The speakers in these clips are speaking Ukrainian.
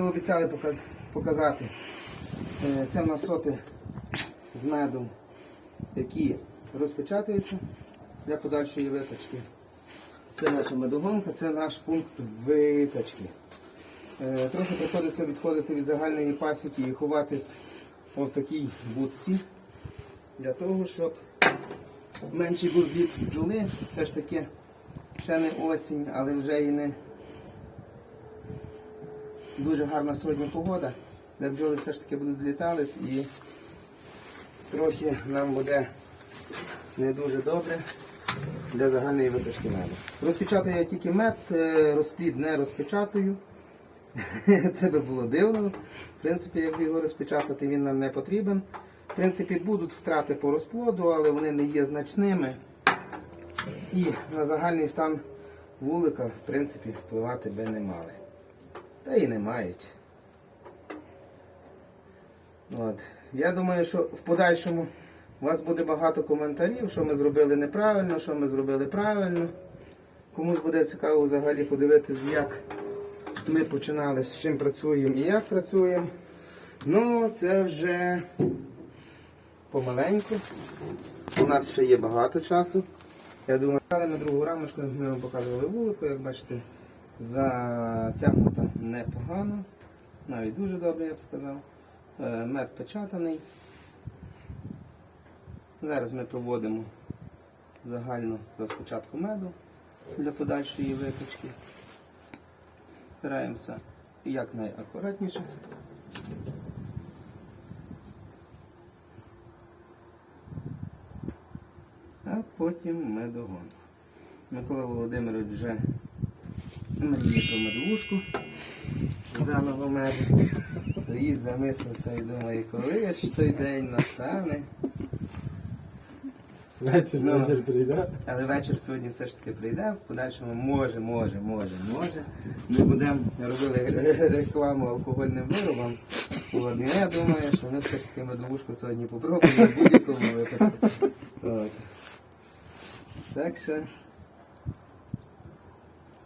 обіцяли показати. Е, Це в нас соти з медом, які розпечатуються для подальшої випечки. Це наша медогонка, це наш пункт випечки. Е, Трохи приходиться відходити від загальної пасіки і ховатись в такій будці для того, щоб менший був зліт бджоли. Все ж таки ще не осінь, але вже і не дуже гарна сьогодні погода, де бджоли все ж таки будуть злітались і трохи нам буде не дуже добре для загальної випічки меду. Розпечатую я тільки мед, е, розплід не розпечатую. Це би було дивно. В принципі, якби його розпечатати, він нам не потрібен. В принципі, будуть втрати по розплоду, але вони не є значними. І на загальний стан вулика, в принципі, впливати би не мали. Та і не мають. От. Я думаю, що в подальшому у вас буде багато коментарів, що ми зробили неправильно, що ми зробили правильно. Комусь буде цікаво взагалі подивитися, як ми починали, з чим працюємо і як працюємо. Ну, це вже помаленьку. У нас ще є багато часу. Я думаю, але на другу рамочку ми вам показували вулику, як бачите, затягнута непогано, навіть дуже добре, я б сказав. Е, Мед печатаний. Зараз ми проводимо загальну розпочатку меду для подальшої випічки. Стараємося якнайакуратніше. А потім медогон. Микола Володимирович вже медовушку з даного меду. Стоїть, замислився і думає, коли ж той день настане. Вечір, Ну. вечір прийде. Але вечір сьогодні все ж таки прийде, в подальшому може, може, може, може. Ми будемо робили рекламу алкогольним виробам. От, я думаю, що ми все ж таки медовушку сьогодні попробуємо в будь-якому випадку. От. Так що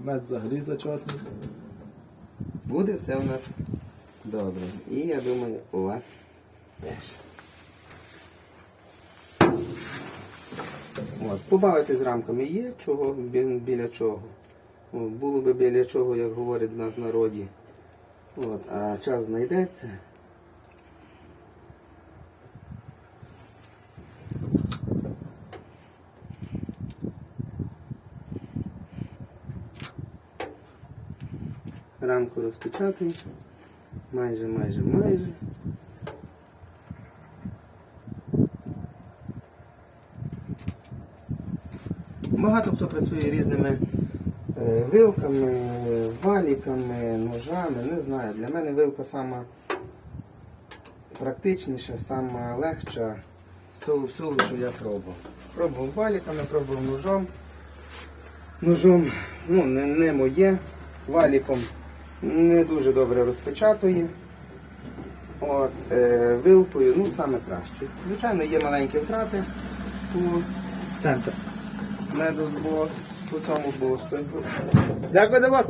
Мед зачетний. буде все у нас добре. І я думаю, у вас теж. От, побавити з рамками є, чого біля чого. Було би біля чого, як говорять в нас народі. От, а час знайдеться. Рамку розпечатую. Майже, майже, майже. Багато хто працює різними е, вилками, валіками, ножами, не знаю. Для мене вилка сама практичніша, сама легша всього, що я пробував. Пробував валіками, пробував ножом. Ножом ну, не, не моє, валіком не дуже добре розпечатує. От, е, вилкою, ну саме краще. Звичайно, є маленькі втрати у Центр. медозбор по цьому босу. Дякую до вас.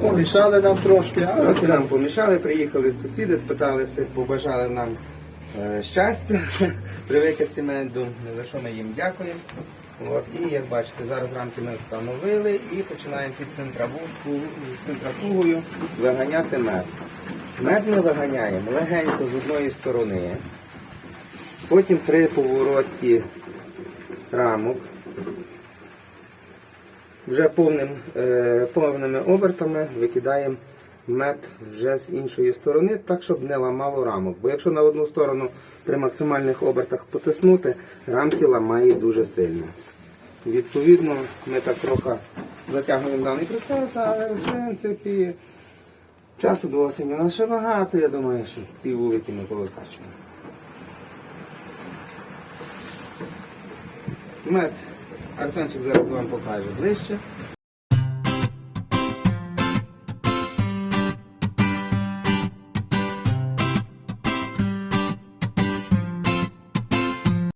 Помішали нам трошки, але Трохи нам помішали, приїхали сусіди, спиталися, побажали нам е, щастя при викидці меду, за що ми їм дякуємо. От, і як бачите, зараз рамки ми встановили і починаємо під центрафугою виганяти мед. Мед ми виганяємо легенько з одної сторони, потім при повороті рамок вже повним, е, повними обертами викидаємо мед вже з іншої сторони, так щоб не ламало рамок. Бо якщо на одну сторону при максимальних обертах потиснути, рамки ламає дуже сильно. Відповідно, ми так трохи затягуємо даний процес, але в принципі часу до осені у нас ще багато. Я думаю, що ці вулики ми повикачуємо. Мед Арсенчик зараз вам покаже ближче.